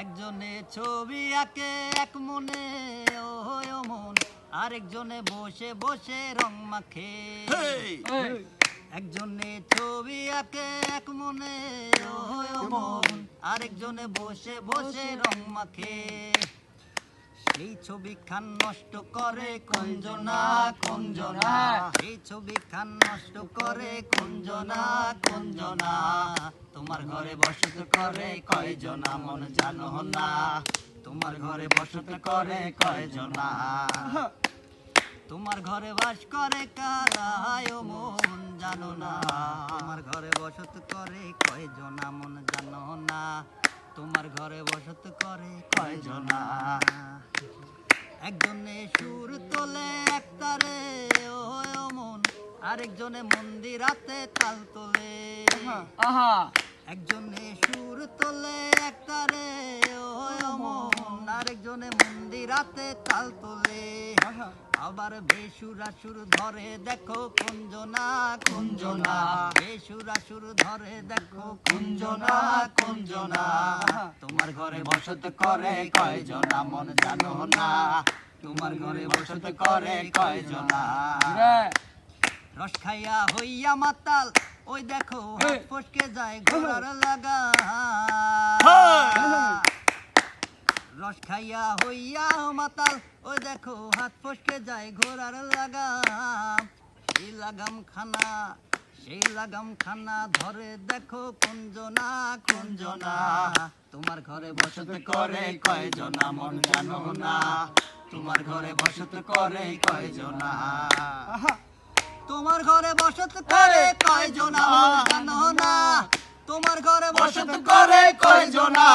একজনে ছবি আঁকে এক মনে ও ও মন। আরেকজনে বসে বসে রং মাখে। একজনে ছবি আঁকে এক মনে ও ও মন। আরেকজনে বসে বসে রং মাখে। সেই ছবি খান নষ্ট করে কঞ্জনা কঞ্জনা। সেই ছবি খান নষ্ট করে কঞ্জনা কঞ্জনা। তোমার ঘরে বসত করে কয়জনা, মন জানো না। তোমার ঘরে বসত করে কয়জনা। তোমার ঘরে বাস করে কারায় মন জানো না। তোমার ঘরে বসত করে কয়জনা, মন জানো না। তোমার ঘরে বসত করে কয়জনা। আরেকজনে মন্দিরাতে তাল তোলে। আহা। একজনে সুর তোলে একতারে আরেকজনে মন্দিরাতে তাল তোলে। আবার বেসুরা সুর ধরে দেখো কুঞ্জনা কুঞ্জনা। বেসুরা সুর ধরে দেখো কুঞ্জনা কুঞ্জনা। তোমার ঘরে বসত করে কয়জনা মন জানো না। তোমার ঘরে বসত করে কয়জনা। রস খাইয়া হইয়া মাতাল ওই দেখো হাত ফসকে যায় ঘোড়ার লাগা। রস খাইয়া হইয়া মাতাল ওই দেখো হাত ফসকে যায় ঘোড়ার লাগাম সেই লাগাম খানা সেই লাগাম খানা ধরে দেখো কুঞ্জনা কুঞ্জনা। তোমার ঘরে বসত করে কয়জনা মন জানো না। তোমার ঘরে বসত করে কয়জনা। তোমার ঘরে বসত করে কয়জনা? জানো না? তোমার ঘরে বসত করে কয়জনা?